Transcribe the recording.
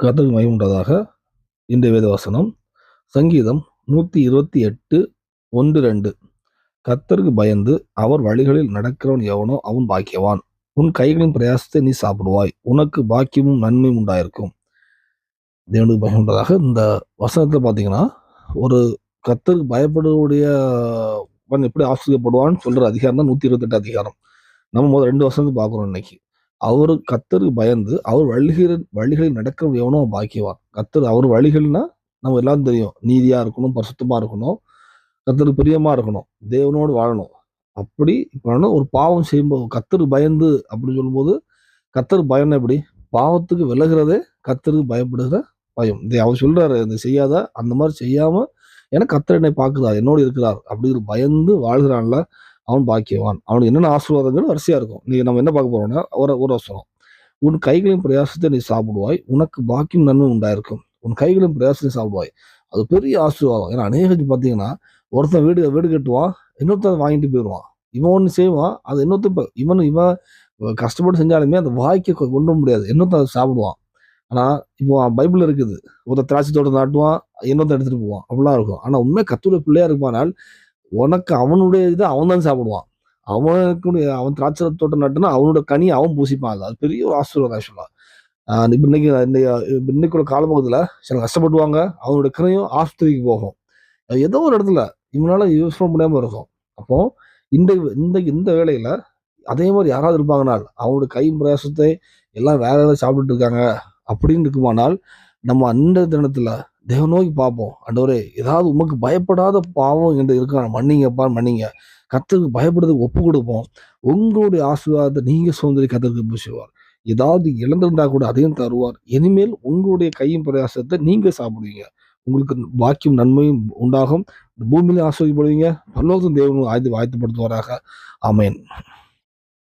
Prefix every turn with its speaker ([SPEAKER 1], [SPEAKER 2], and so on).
[SPEAKER 1] கர்த்தருக்கு மகிமை உண்டதாக இன்றைய வேதவசனம். சங்கீதம் நூற்றி இருபத்தி எட்டு ஒன்று ரெண்டு. கர்த்தருக்கு பயந்து அவர் வழிகளில் நடக்கிறவன் எவனோ அவன் பாக்கியவான். உன் கைகளின் பிரயாசத்தை நீ சாப்பிடுவாய். உனக்கு பாக்கியமும் நன்மையும் உண்டாயிருக்கும். தேவனுக்கு பயம் உண்டதாக இந்த வசனத்தில் பார்த்தீங்கன்னா ஒரு கத்தருக்கு பயப்படக்கூடிய எப்படி ஆசிரியப்படுவான்னு சொல்கிற அதிகாரம் தான் நூற்றி இருபத்தெட்டு அதிகாரம். நம்ம முதல் ரெண்டு வருஷத்துக்கு பார்க்குறோம் இன்னைக்கு. அவர் கத்தருக்கு பயந்து அவர் வழிகிற வழிகளில் நடக்க எவனோ பாக்கியவான். கத்தர் அவர் வழிகள்னா நம்ம எல்லாம் தெரியும். நீதியா இருக்கணும் பரிசுத்தமா இருக்கணும் கத்தருக்கு பிரியமா இருக்கணும் தேவனோடு வாழணும். அப்படி இப்போ ஒரு பாவம் செய்யும்போது கத்தர் பயந்து அப்படின்னு சொல்லும்போது கத்தர் பயம் எப்படி? பாவத்துக்கு விலகிறதே கத்தருக்கு பயப்படுகிற பயம். இதை அவர் சொல்றாரு இந்த செய்யாத? அந்த மாதிரி செய்யாம ஏன்னா கத்தர் என்னை பார்க்குறார் என்னோடு இருக்கிறார். அப்படிங்கிற பயந்து வாழ்கிறான்ல அவன் பாக்கியவான். அவனுக்கு என்னென்ன ஆசீர்வாதங்கள் வரிசையாக இருக்கும். நீ நம்ம என்ன பார்க்க போறோம்னா ஒரு ஒரு வசனம் உன் கைகளின் பிரயாசத்தை நீ சாப்பிடுவாய். உனக்கு பாக்கியம் நன்மை உண்டாயிருக்கும். உன் கைகளின் பிரயாசத்தை சாப்பிடுவாய். அது பெரிய ஆசீர்வாதம். ஏன்னா அநேகம் பார்த்தீங்கன்னா ஒருத்தன் வீடு வீடு கட்டுவான் இன்னொருத்தன் வாங்கிட்டு போயிடுவான் இவன் ஒன்று செய்வான் அது இன்னொருத்தன் இப்போ இவன் இவன் கஷ்டப்பட்டு செஞ்சாலுமே அந்த வாய்க்கு கொண்டு வர முடியாது. இன்னொருத்தன் அதை சாப்பிடுவான். ஆனால் இப்போ பைபிள் இருக்குது. ஒருத்தன் திராட்சை தோட்டம் நாட்டுவான் இன்னொருத்தன் எடுத்துகிட்டு போவான். அப்படிலாம் இருக்கும். ஆனால் உண்மை கத்துரை பிள்ளையா இருப்பானால் உனக்கு அவனுடைய இதை அவன் தான் சாப்பிடுவான். அவனுக்கு அவன் திராட்சை தோட்டம் நட்டுனா அவனோட கனி அவன் பூசிப்பான். அது பெரிய ஒரு ஆசீர்வாதம் ஆக்சுவலா இப்போ இன்னைக்கு உள்ள இன்னைக்குள்ள காலப்பகுதியில் சில கஷ்டப்படுவாங்க. அவனோட கனியும் ஆஸ்பத்திரிக்கு போகும். ஏதோ ஒரு இடத்துல இவனால யூஸ் பண்ண இருக்கும். அப்போ இந்த இந்த இந்த வேலையில அதே மாதிரி யாராவது இருப்பாங்கனால் அவனோட கை பிரயாசத்தை எல்லாம் வேற ஏதாவது சாப்பிட்டுட்டு இருக்காங்க. அப்படின்னு இருக்குமானால் நம்ம அந்த தினத்துல தேவ நோக்கி பார்ப்போம். அண்டவரே ஏதாவது உமக்கு பயப்படாத பாவம் என்று இருக்கான மன்னிங்கப்பா மன்னிங்க. கத்தருக்கு பயப்படுறதுக்கு ஒப்பு கொடுப்போம். உங்களுடைய ஆசீர்வாதத்தை நீங்கள் சுதந்திரி கத்தருக்கு பூசுவார் ஏதாவது இழந்திருந்தா கூட அதையும் தருவார். இனிமேல் உங்களுடைய கையும் பிரயாசத்தை நீங்கள் சாப்பிடுவீங்க. உங்களுக்கு பாக்கியம் நன்மையும் உண்டாகும். பூமியில ஆஸ்வதிப்படுவீங்க பல்லோகம் தேவனும் ஆயுத வாய்த்துப்படுத்துவாராக அமேன்